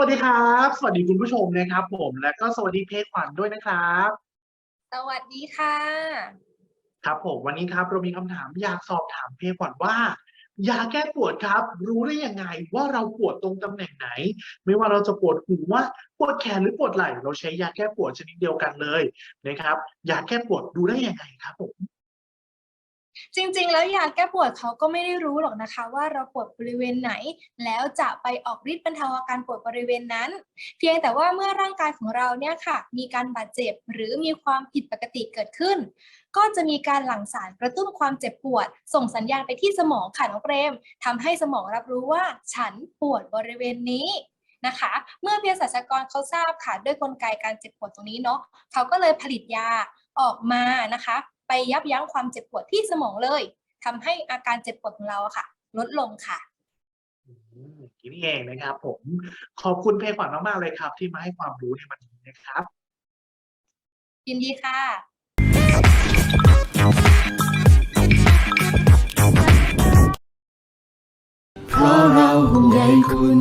วัสดีครับ สวัสดีคุณผู้ชมนะครับ ผมและก็สวัสดีเพจขวัญด้วยนะครับ สวัสดีค่ะ ครับผมวันนี้ครับ เรามีคำถามอยากสอบถามเพจขวัญว่ายาแก้ปวดครับ รู้ได้ยังไงว่าเราปวดตรงตำแหน่งไหน ไม่ว่าเราจะปวดหัวปวดแขนหรือปวดไหล่เราใช้ยาแก้ปวดชนิดเดียวกันเลยนะครับยาแก้ปวดดูได้ยังไงครับผม จริงๆ แล้วยาแก้ปวดเขาก็ไม่ได้รู้หรอกนะคะ ว่าเราปวดบริเวณไหน แล้วจะไปออกฤทธิ์บรรเทาอาการปวดบริเวณนั้น เพียงแต่ว่าเมื่อร่างกายของเราเนี่ยค่ะ มีการบาดเจ็บหรือมีความผิดปกติเกิดขึ้น ก็จะมีการหลั่งสารกระตุ้นความเจ็บปวด ส่งสัญญาณไปที่สมองค่ะน้องเปรมทำให้สมองรับรู้ว่าฉันปวดบริเวณนี้นะคะ เมื่อเภสัชกรเขาทราบค่ะ ด้วยกลไกการเจ็บปวดตรงนี้เนาะเขาก็เลยผลิตยาออกมานะคะ ไปยับยั้งความเจ็บปวดที่สมองเลยทำให้อาการเจ็บปวดของเราอะค่ะ ลดลงค่ะอืมอย่างนี้นี่เองนะครับ ผมขอบคุณเพจขวัญมากๆเลยครับ ที่มาให้ความรู้ในวันนี้นะครับยินดีค่ะเพราะเราห่วงใยคุณ